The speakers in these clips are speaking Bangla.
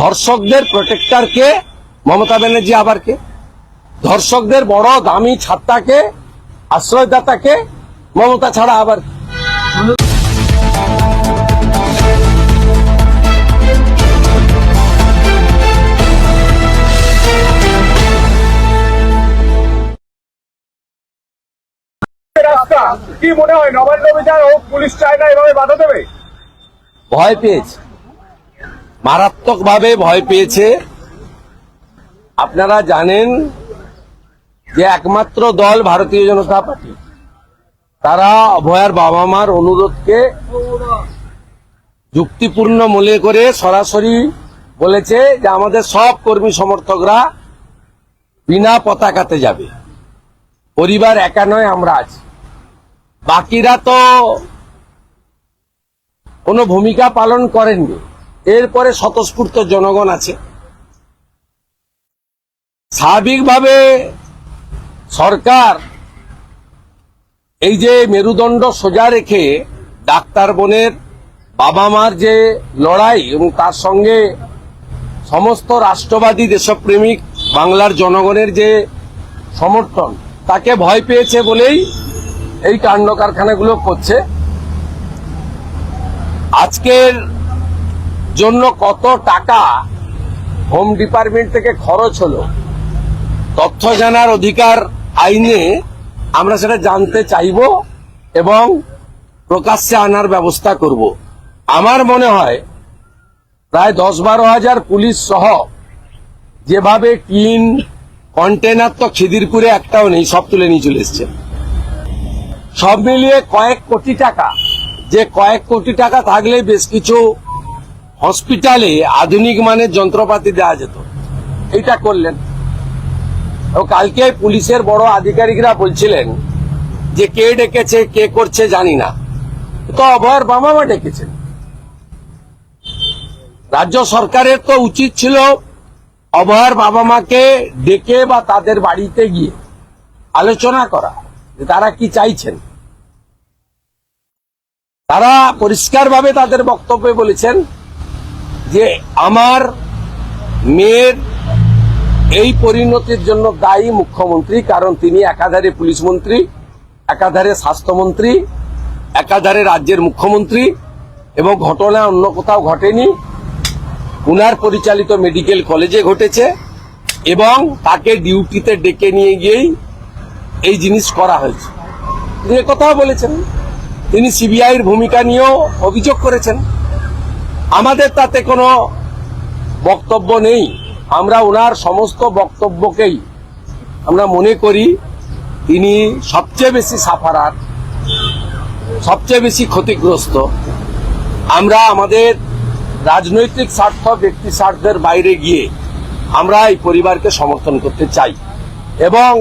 ধর্ষকদের প্রোটেক্টর কে? মমতা ব্যানার্জি আবার কে? ধর্ষকদের বড় দামি ছাত্তাকে আশ্রয়দাতাকে? মমতা ছাড়া আবার রাস্তা। কি মনে হয় নবান্ন অভিযান ও পুলিশ চায় না এভাবে বাধা দেবে? ভয় পেয়েছে। মারাত্মকভাবে ভয় পেয়েছে। আপনারা জানেন যে একমাত্র দল ভারতীয় জনতা পার্টি। তারা অভয়ার বাবা মার অনুরোধকে যুক্তিপূর্ণ মনে করে সরাসরি বলেছে যে আমাদের সব কর্মী সমর্থকরা বিনা পতাকাতে যাবে। পরিবার একা নয়, আমরা আছি। বাকিরা তো কোনো ভূমিকা পালন করেননি। এরপরে স্বতঃস্ফূর্ত জনগণ আছে। স্বাভাবিকভাবে সরকার এই যে মেরুদণ্ড সোজা রেখে ডাক্তার বোনের বাবা মার যে লড়াই এবং তার সঙ্গে সমস্ত রাষ্ট্রবাদী দেশপ্রেমিক বাংলার জনগণের যে সমর্থন, তাকে ভয় পেয়েছে বলেই এই কাণ্ড কারখানাগুলো করছে। আজকের জন্য কত টাকা হোম ডিপার্টমেন্ট থেকে খরচ হলো? তথ্য জানার অধিকার আইনে আমরা সেটা জানতে চাইব এবং প্রকাশ্যে আনার ব্যবস্থা করব। আমার মনে হয় প্রায় দশ বারো হাজার পুলিশ সহ যেভাবে টিন কন্টেনার তো খিদিরপুরে একটাও নেই, সব তুলে নিয়ে চলে এসছে। সব মিলিয়ে কয়েক কোটি টাকা, যে কয়েক কোটি টাকা থাকলে বেশ কিছু হসপিটালে আধুনিক মানের যন্ত্রপাতি দেওয়া যেত। এইটা করলেন। ও কালকে পুলিশের বড় আধিকারিকরা বলছিলেন যে কে ডেকেছে, কে করছে জানি না। তো অভয়ের বাবা মা ডেকেছেন। রাজ্য সরকারের তো উচিত ছিল অভয়ের বাবা মাকে ডেকে বা তাদের বাড়িতে গিয়ে আলোচনা করা যে তারা কি চাইছেন। তারা পরিষ্কারভাবে তাদের বক্তব্যে বলেছেন যে আমার মেয়ের এই পরিণতির জন্য দায়ী মুখ্যমন্ত্রী, কারণ তিনি একাধারে পুলিশ মন্ত্রী, একাধারে স্বাস্থ্যমন্ত্রী একাধারে রাজ্যের মুখ্যমন্ত্রী, এবং ঘটনা অন্য কোথাও ঘটেনি। উনার পরিচালিত মেডিকেল কলেজে ঘটেছে, এবং তাকে ডিউটিতে ডেকে নিয়ে গিয়েই এই জিনিস করা হয়েছে। তিনি কথাও বলেছেন, তিনি সিবিআইয়ের ভূমিকা নিয়েও অভিযোগ করেছেন। আমাদের তাতে কোনো বক্তব্য নেই। আমরা ওনার সমস্ত বক্তব্যকেই আমরা মনে করি, তিনি সবচেয়ে বেশি সাফারার সবচেয়ে বেশি ক্ষতিগ্রস্ত। আমরা আমাদের রাজনৈতিক স্বার্থ, ব্যক্তি স্বার্থের বাইরে গিয়ে আমরা এই পরিবারকে সমর্থন করতে চাই। এবং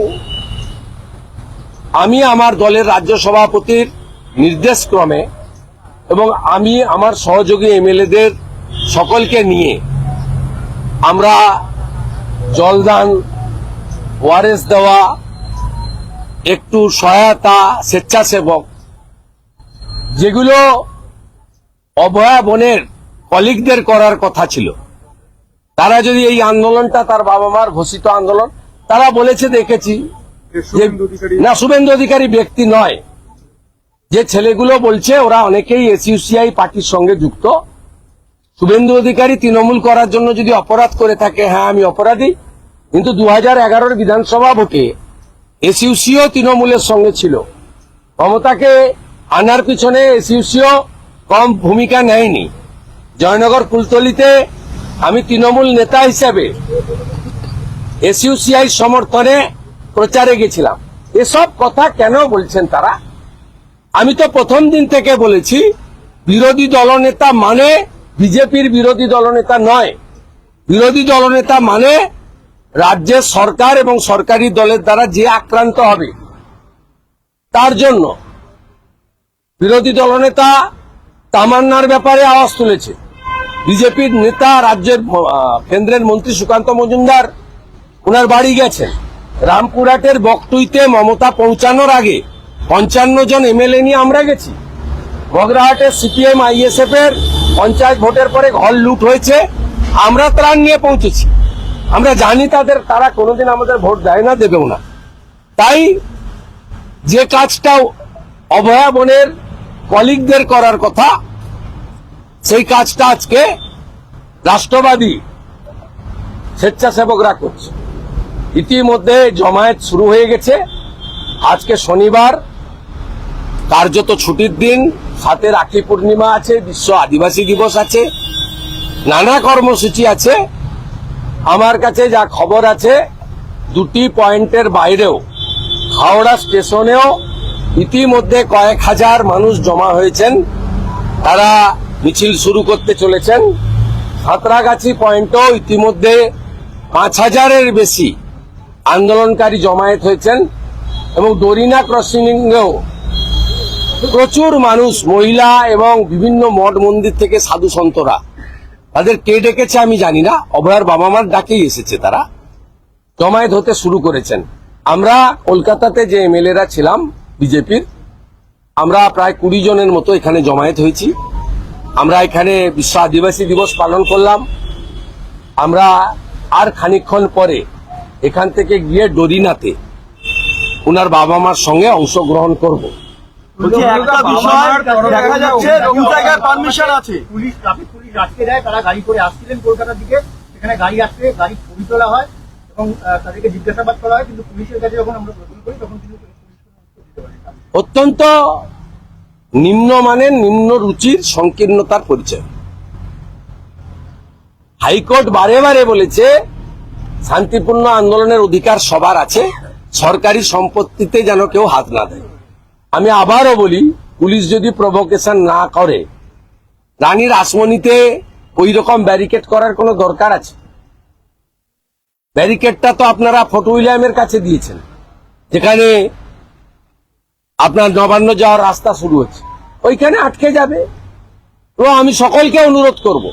আমি আমার দলের রাজ্য সভাপতির নির্দেশ ক্রমে এবং আমি আমার সহযোগী এমএলএদের সকলকে নিয়ে আমরা জলদান ওয়ারেস দেওয়া একটু সহায়তা স্বেচ্ছাসেবক যেগুলো অভয়া বনের কলিগদের করার কথা ছিল। তারা যদি এই আন্দোলনটা তার বাবা মার ঘোষিত আন্দোলন তারা বলেছে দেখেছি না শুভেন্দু অধিকারী ব্যক্তি নয়। যে ছেলেগুলো বলছে, ওরা অনেকেই এসইউসিআই পার্টির সঙ্গে যুক্ত। শুভেন্দু অধিকারী তৃণমূল করার জন্য যদি অপরাধ করে থাকে হ্যাঁ আমি অপরাধী। কিন্তু দু হাজার বিধানসভা ভোটে এসইউসিও তৃণমূলের সঙ্গে ছিল। মমতাকে আনার পিছনে এসইউসিও কম ভূমিকা নেয়নি। জয়নগর কুলতলিতে আমি তৃণমূল নেতা হিসেবে এসইউসিআই সমর্থনে প্রচারে গেছিলাম। এসব কথা কেন বলছেন তারা? আমি তো প্রথম দিন থেকে বলেছি, বিরোধী দলনেতা মানে বিজেপির বিরোধী দলনেতা নয়। বিরোধী দলনেতা মানে রাজ্যের সরকার এবং সরকারি দলের দ্বারা যে আক্রান্ত হবে। তার জন্য বিরোধী দলনেতা তামান্নার ব্যাপারে আওয়াজ তুলেছে। বিজেপির নেতা রাজ্যের কেন্দ্রের মন্ত্রী সুকান্ত মজুমদার ওনার বাড়ি গেছেন। রামপুরহাটের বকটুইতে মমতা পৌঁছানোর আগে পঞ্চান্ন জন এমএলএ নিয়ে আমরা গেছি। বগরাহাটের সিপিএম আইএসএফ এর পঞ্চায়েত ভোটের পরে ঘর লুট হয়েছে। আমরা ত্রাণ নিয়ে পৌঁছেছি। আমরা জানি তাদের, তারা কোনোদিন আমাদের ভোট দেয় না, দেবেও না। তাই যে কাজটা অভয়া বনের কলিগদের করার কথা, সেই কাজটা আজকে রাষ্ট্রবাদী স্বেচ্ছাসেবকরা করছে। ইতিমধ্যে জমায়েত শুরু হয়ে গেছে। আজকে শনিবার কার্যত ছুটির দিন, সাথে রাখি পূর্ণিমা আছে, বিশ্ব আদিবাসী দিবস আছে, নানা কর্মসূচি আছে। আমার কাছে যা খবর আছে, দুটি পয়েন্টের বাইরেও, হাওড়া স্টেশনেও ইতিমধ্যে কয়েক হাজার মানুষ জমা হয়েছেন। তারা মিছিল শুরু করতে চলেছেন। সাঁতরাগাছি পয়েন্টও ইতিমধ্যে পাঁচ হাজারের বেশি আন্দোলনকারী জমায়েত হয়েছেন এবং দরিনা ক্রসিংয়েও প্রচুর মানুষ, মহিলা এবং বিভিন্ন মঠ মন্দির থেকে সাধু সন্তরা, তাদের কে ডেকেছে আমি জানি না, অভয়ার বাবা মার ডাকেই এসেছে তারা, জমায়েত হতে শুরু করেছেন। আমরা কলকাতাতে যে এমএলএরা ছিলাম, বিজেপির, আমরা প্রায় কুড়ি জনের মতো এখানে জমায়েত হয়েছি। আমরা এখানে বিশ্ব আদিবাসী দিবস পালন করলাম। আমরা আর খানিকক্ষণ পরে এখান থেকে গিয়ে ডরিনাতে ওনার বাবা মার সঙ্গে অংশগ্রহণ করব। বলছি একটা বিষয় দেখা যাচ্ছে দু জায়গায় পারমিশন আছে। পুলিশ ট্রাফিক পুলিশ আটকে দেয় তারা গাড়ি করে আসছিলেন কলকাতার দিকে। সেখানে গাড়ি আসছে গাড়ি ছবি তোলা হয় এবং তাদেরকে জিজ্ঞাসাবাদ করা হয়। কিন্তু পুলিশের কাছে যখন আমরা প্রশ্ন করি তখন কিন্তু। অত্যন্ত নিম্নমানের নিম্ন রুচির সংকীর্ণতার পরিচয়। হাইকোর্ট বারে বারে বলেছে শান্তিপূর্ণ আন্দোলনের অধিকার সবার আছে সরকারি সম্পত্তিতে যেন কেউ হাত না দেয়। আমি আবারও বলি, পুলিশ যদি প্রভোকেশন না করে, রানীর আসমনিতে ওই রকম ব্যারিকেড করার কোনো দরকার আছে? ব্যারিকেডটা তো আপনারা ফটো উইলিয়ামের কাছে দিয়েছেন, যেখানে আপনার নবান্ন যাওয়ার রাস্তা শুরু হচ্ছে। ওইখানে আটকে যাবে। তো আমি সকলকে অনুরোধ করব,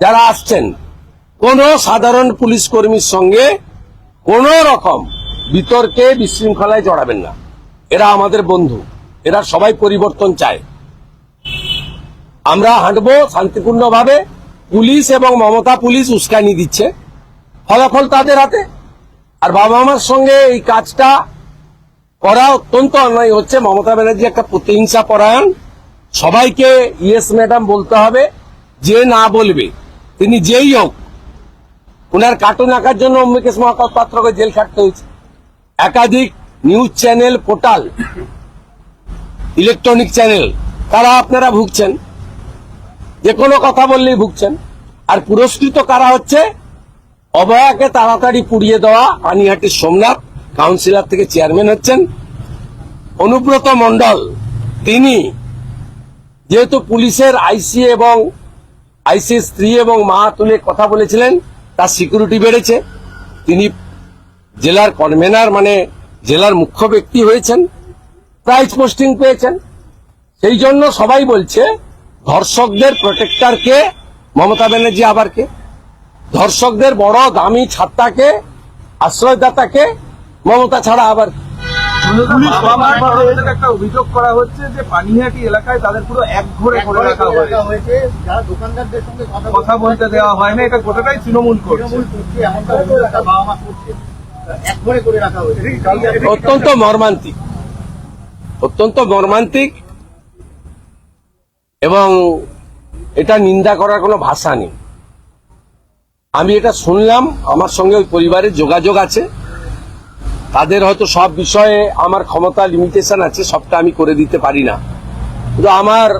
যারা আসছেন, কোন সাধারণ পুলিশ কর্মীর সঙ্গে কোন রকম বিতর্কে, বিশৃঙ্খলায় জড়াবেন না। এরা আমাদের বন্ধু। এরা সবাই পরিবর্তন চায়। আমরা হাঁটবো শান্তিপূর্ণভাবে, পুলিশ এবং মমতা পুলিশ উস্কানি দিচ্ছে। ফলাফল তাদের হাতে। আর বাবা মার সঙ্গে এই কাজটা করা অত্যন্ত অন্যায় হচ্ছে। মমতা ব্যানার্জি একটা প্রতিহিংসা পরায়ণ। সবাইকে, ইয়েস ম্যাডাম বলতে হবে, যে না বলবে, তিনি যেই হোক, উনার কার্টুন আঁকার জন্য অম্বিকেশ মহাপাত্রকে জেল খাটতে হয়েছে। একাধিক news channel portal, electronic channel তারা আপনারা ভুগছেন? যে কোনো কথা বললেই ভুগছেন। আর পুরস্কৃত কারা হচ্ছে? অভয়াকে তাড়াতাড়ি পুড়িয়ে দেওয়া পানিহাটির সোমনাথ, কাউন্সিলর থেকে চেয়ারম্যান হচ্ছেন অনুব্রত মণ্ডল। তিনি যেহেতু পুলিশের আইসি এবং আইসি স্ত্রী এবং মা তুলে কথা বলেছিলেন, তার সিকিউরিটি বেড়েছে। তিনি জেলার কনভেনার মানে জেলার মুখ্য ব্যক্তি হয়েছেন প্রাইজ পোস্টিং পেয়েছেন। সেই জন্য সবাই বলছে ধর্ষকদের প্রোটেক্টর কে মমতা ব্যানার্জি আবার কে? ধর্ষকদের বড় দামি ছাত্রাকে আশ্রয়দাতাকে মমতা ছাড়া আবার একটা অভিযোগ করা হচ্ছে যে পানিহাটি এলাকায় তাদের পুরো এক ঘরে করে রাখা হয়েছে। যারা দোকানদারদের সঙ্গে কথা বলতে দেওয়া হয় না এটা গোটাটাই তৃণমূল করছে। অত্যন্ত মর্মান্তিক। অত্যন্ত মর্মান্তিক এবং এটা নিন্দা করার কোনো ভাষা নেই। আমি এটা শুনলাম আমার সঙ্গে ওই পরিবারের যোগাযোগ আছে। তাদের হয়তো সব বিষয়ে আমার ক্ষমতা লিমিটেশন আছে সবটা আমি করে দিতে পারি না। কিন্তু আমার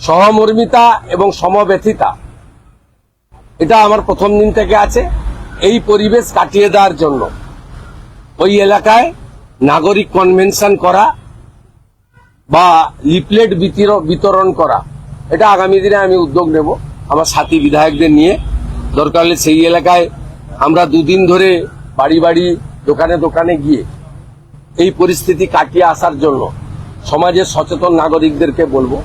সহমর্মিতা এবং সমব্যথিতা এটা আমার প্রথম দিন থেকে আছে। এই পরিবেশ কাটিয়ে দেওয়ার জন্য ওই এলাকায় নাগরিক কনভেনশন করা বা বিতির- বিতরণ করা। এটা আগামী দিনে আমি উদ্যোগ নেব। আমার সাথী বিধায়কদের নিয়ে। দরকার হলে সেই এলাকায় আমরা দুদিন ধরে বাড়ি বাড়ি, দোকানে দোকানে গিয়ে এই পরিস্থিতি কাটিয়ে আসার জন্য সমাজের সচেতন নাগরিকদেরকে বলব।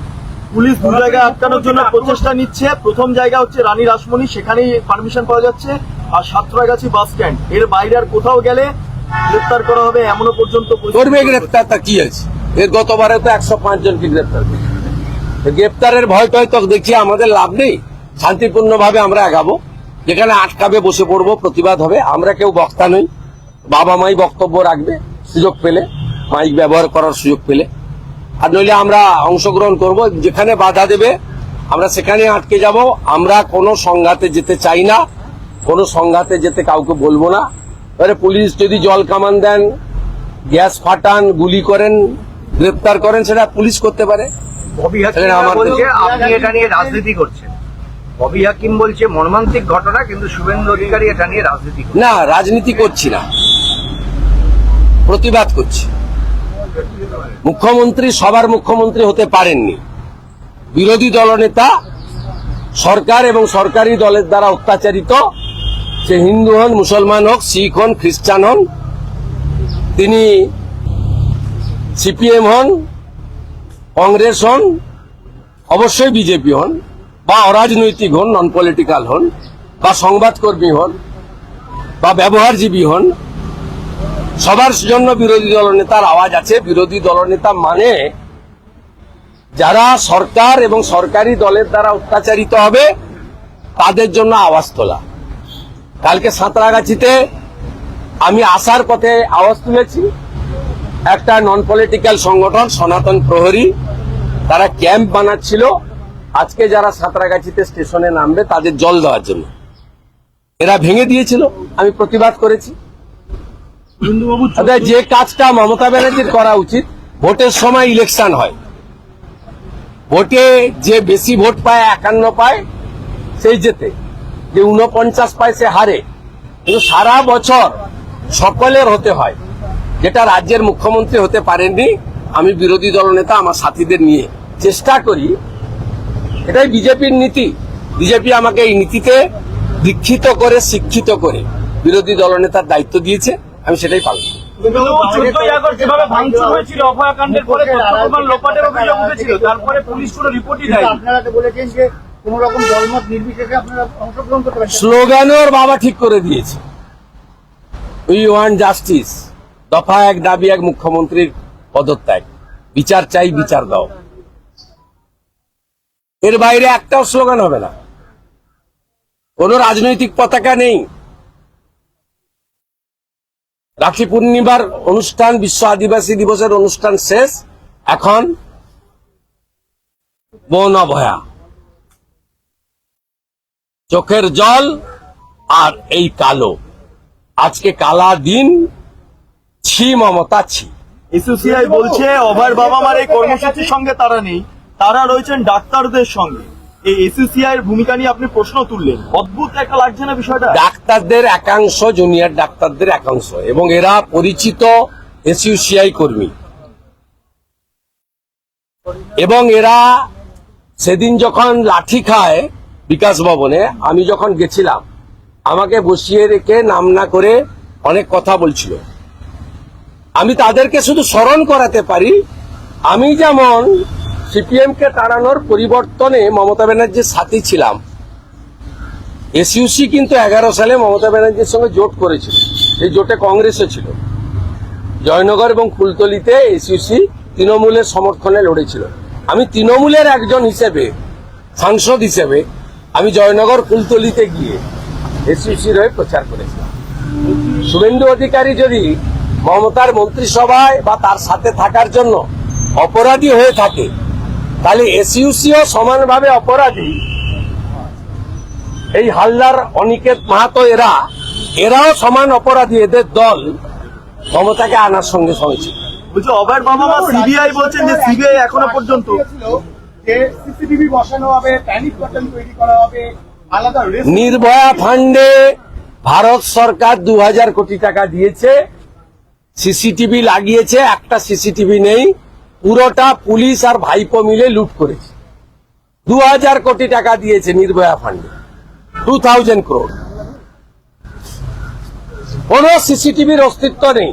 পুলিশ দু জায়গায় আটকানোর জন্য প্রচেষ্টা নিচ্ছে। প্রথম জায়গা হচ্ছে রানী রাসমণি সেখানেই পারমিশন পাওয়া যাচ্ছে। আর সাতরাগাছি বাস স্ট্যান্ড এর বাইরে আর কোথাও গেলে গ্রেপ্তার করা হবে এমনও পর্যন্ত করবে গ্রেপ্তার তা কি আছে? এর গতবারে তো একশো পাঁচ জনকে গ্রেপ্তার গ্রেপ্তারের ভয় টয় তো দেখছি আমাদের লাভ নেই। শান্তিপূর্ণভাবে আমরা আগাবো। যেখানে আটকাবে বসে পড়ব প্রতিবাদ হবে। আমরা কেউ বক্তা নই। বাবা মাই বক্তব্য রাখবে সুযোগ পেলে। মাইক ব্যবহার করার সুযোগ পেলে। আর নইলে আমরা অংশগ্রহণ করব যেখানে বাধা দেবে আমরা সেখানে আটকে যাব। আমরা কোনো সংঘাতে যেতে চাই না কোনো সংঘাতে যেতে কাউকে বলব না। এবারে পুলিশ যদি জল কামান দেন গ্যাস ফাটান গুলি করেন গ্রেপ্তার করেন সেটা পুলিশ করতে পারে। আপনি এটা নিয়ে রাজনীতি করছেন। ববি হাকিম বলছে মর্মান্তিক ঘটনা কিন্তু শুভেন্দু অধিকারী এটা নিয়ে রাজনীতি না রাজনীতি করছি না। প্রতিবাদ করছি। মুখ্যমন্ত্রী, সবার মুখ্যমন্ত্রী হতে পারেননি। বিরোধী দলনেতা, সরকার এবং সরকারি দলের দ্বারা অত্যাচারিত সে হিন্দু হন, মুসলমান হোক, শিখ হন, খ্রিস্টান হন, তিনি সিপিএম হন, কংগ্রেস হন, অবশ্যই বিজেপি হন, বা অরাজনৈতিক হন নন পলিটিক্যাল হন, বা সংবাদকর্মী হন, বা ব্যবহারজীবী হন সবার জন্য বিরোধী দলনেতার আওয়াজ আছে। বিরোধী দলনেতা মানে যারা সরকার এবং সরকারি দলের দ্বারা অত্যাচারিত হবে, তাদের জন্য আওয়াজ তোলা। কালকে সাঁতরাগাছিতে আমি আসার পথে আওয়াজ তুলেছি। একটা নন পলিটিক্যাল সংগঠন, সনাতন প্রহরী, তারা ক্যাম্প বানাচ্ছিল। আজকে যারা সাঁতরাগাছিতে স্টেশনে নামবে, তাদের জল দেওয়ার জন্য। এরা ভেঙে দিয়েছিল। আমি প্রতিবাদ করেছি। যে কাজটা মমতা ব্যানার্জির করা উচিত ভোটের সময় ইলেকশন হয়। ভোটে যে বেশি ভোট পায় একান্ন পায় সেই জেতে। যে উনপঞ্চাশ পায় সে হারে। কিন্তু সারা বছর সকলের হতে হয়। যেটা রাজ্যের মুখ্যমন্ত্রী হতে পারেননি আমি বিরোধী দলনেতা আমার সাথীদের নিয়ে চেষ্টা করি। এটাই বিজেপির নীতি। বিজেপি আমাকে এই নীতিতে দীক্ষিত করে শিক্ষিত করে বিরোধী দলনেতার দায়িত্ব দিয়েছে। আমি সেটাই পালন করি। চোদ্দই আগস্ট যেভাবে ভাঙচুর হয়েছিল অভয়াকাণ্ডের পরে লোপাটের অভিযোগ উঠেছিল। তারপরে পুলিশ কোনো রিপোর্টই কিন্তু আপনারা তো বলেছেন যে কোন রকম দলমত নির্বিশেষে আপনারা অংশগ্রহণ করতে পারেন স্লোগানও ওর বাবা ঠিক করে দিয়েছে। উই ওয়ান্ট জাস্টিস দফা এক দাবি এক মুখ্যমন্ত্রীর পদত্যাগ। বিচার চাই বিচার দাও। এর বাইরে একটাও স্লোগান হবে না। কোন রাজনৈতিক পতাকা নেই। রাখি পূর্ণিমার অনুষ্ঠান, বিশ্ব আদিবাসী দিবসের অনুষ্ঠান শেষ। এখন বন অভয়া চোখের জল আর এই কালো। আজকে কালা দিন, ছি মমতা ছি। এসোসিআই বলছে, অভয়ের বাবা মার এই কর্মসূচির সঙ্গে তারা নেই। তারা রয়েছেন ডাক্তারদের সঙ্গে। এই এসোসিআই এর ভূমিকা নিয়ে আপনি প্রশ্ন তুললেন। অদ্ভুত একটা লাগছে না বিষয়টা? ডাক্তারদের একাংশ জুনিয়র ডাক্তারদের একাংশ, এবং এরা পরিচিত এসইউসিআই কর্মী। এবং এরা সেদিন যখন লাঠি খায় বিকাশ ভবনে, আমি যখন গেছিলাম, আমাকে বসিয়ে রেখে নাম না করে অনেক কথা বলছিল। আমি তাদেরকে শুধু স্মরণ করাতে পারি, আমি যেমন সিপিএম কে তাড়ানোর পরিবর্তনে মমতা ব্যানার্জির সাথী ছিলাম। এসইউসি কিন্তু এগারো সালে মমতা ব্যানার্জির সঙ্গে জোট করেছিল। এই জোটে কংগ্রেসও ছিল। জয়নগর এবং ফুলতলিতে এসইউসি তৃণমূলের সমর্থনে লড়েছিল। আমি তৃণমূলের একজন হিসেবে, সাংসদ হিসেবে, আমি জয়নগর ফুলতলিতে গিয়ে এসইউসির হয়ে প্রচার করেছিলাম। শুভেন্দু অধিকারী যদি মমতার মন্ত্রিসভায় বা তার সাথে থাকার জন্য অপরাধী হয়ে থাকে তাহলে এসইউসিও সমানভাবে অপরাধী। এই হালদার অনিকেত মাহাতো এরা এরাও সমান অপরাধী এদের দল ক্ষমতাকে আনার সঙ্গে সঙ্গে ছিল। বলছে অভয়ের বাবা মা সিবিআই বলছেন যে সিবিআই এখনও পর্যন্ত সিসিটিভি বসানো হবে প্যানিক বাটন তৈরি করা হবে নির্ভয়া ফান্ডে ভারত সরকার দু হাজার কোটি টাকা দিয়েছে। সিসিটিভি লাগিয়েছে একটা সিসিটিভি নেই। পুরোটা পুলিশ আর ভাইপো মিলে লুট করেছে। দু হাজার কোটি টাকা দিয়েছে নির্ভয়া ফান্ডে টু থাউজেন্ড ক্রোড কোন সিসিটিভির অস্তিত্ব নেই।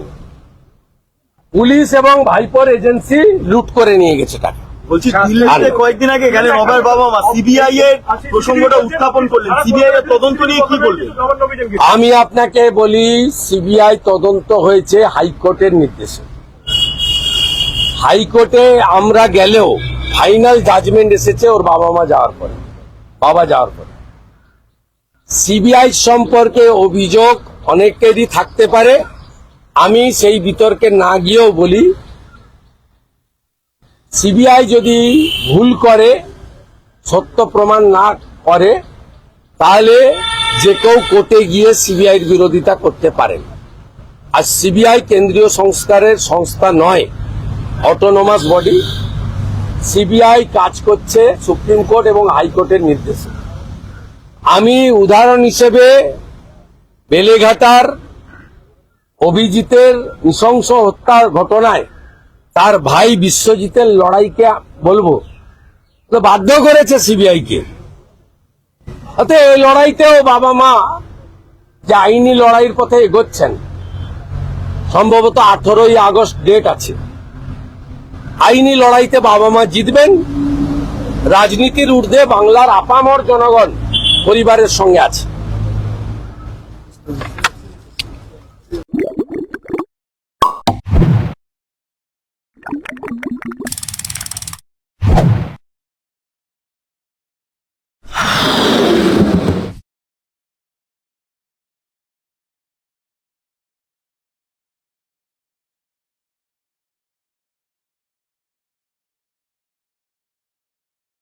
পুলিশ এবং ভাইপোর এজেন্সি লুট করে নিয়ে গেছে টাকা। বলছি দিল্লিতে কয়েকদিন আগে গেলেন অভয়ের বাবা মা। সিবিআই এর প্রসঙ্গটা উত্থাপন করলেন। সিবিআই এর তদন্ত নিয়ে কি বলবেন? নবান্ন অভিযান কি? আমি আপনাকে বলি সিবিআই তদন্ত হয়েছে হাইকোর্টের নির্দেশে। হাইকোর্টে আমরা গেলেও ফাইনাল জাজমেন্ট এসেছে ওর বাবা মা যাওয়ার পরে। বাবা যাওয়ার পরে। সিবিআই সম্পর্কে অভিযোগ অনেকেরই থাকতে পারে। আমি সেই বিতর্কে না গিয়েও বলি, সিবিআই যদি ভুল করে, সত্য প্রমাণ না করে, তাহলে যে কেউ কোর্টে গিয়ে সিবিআইয়ের বিরোধিতা করতে পারেন আর সিবিআই কেন্দ্রীয় সংস্কারের সংস্থা নয়। অটোনোমাস বডি সিবিআই কাজ করছে সুপ্রিম কোর্ট এবং হাইকোর্টের নির্দেশে। আমি উদাহরণ হিসেবে বেলেঘাটার অভিজিতের নৃশংস হত্যার ঘটনায় তার ভাই বিশ্বজিতের লড়াইকে বলব, তো বাধ্য করেছে সিবিআই কে। অতএব এই লড়াইতেও বাবা মা যে আইনি লড়াইয়ের পথে এগোচ্ছেন, সম্ভবত আঠেরোই আগস্ট ডেট আছে। আইনি লড়াইতে বাবা মা জিতবেন। রাজনীতির ঊর্ধ্বে বাংলার আপামর জনগণ পরিবারের সঙ্গে আছে।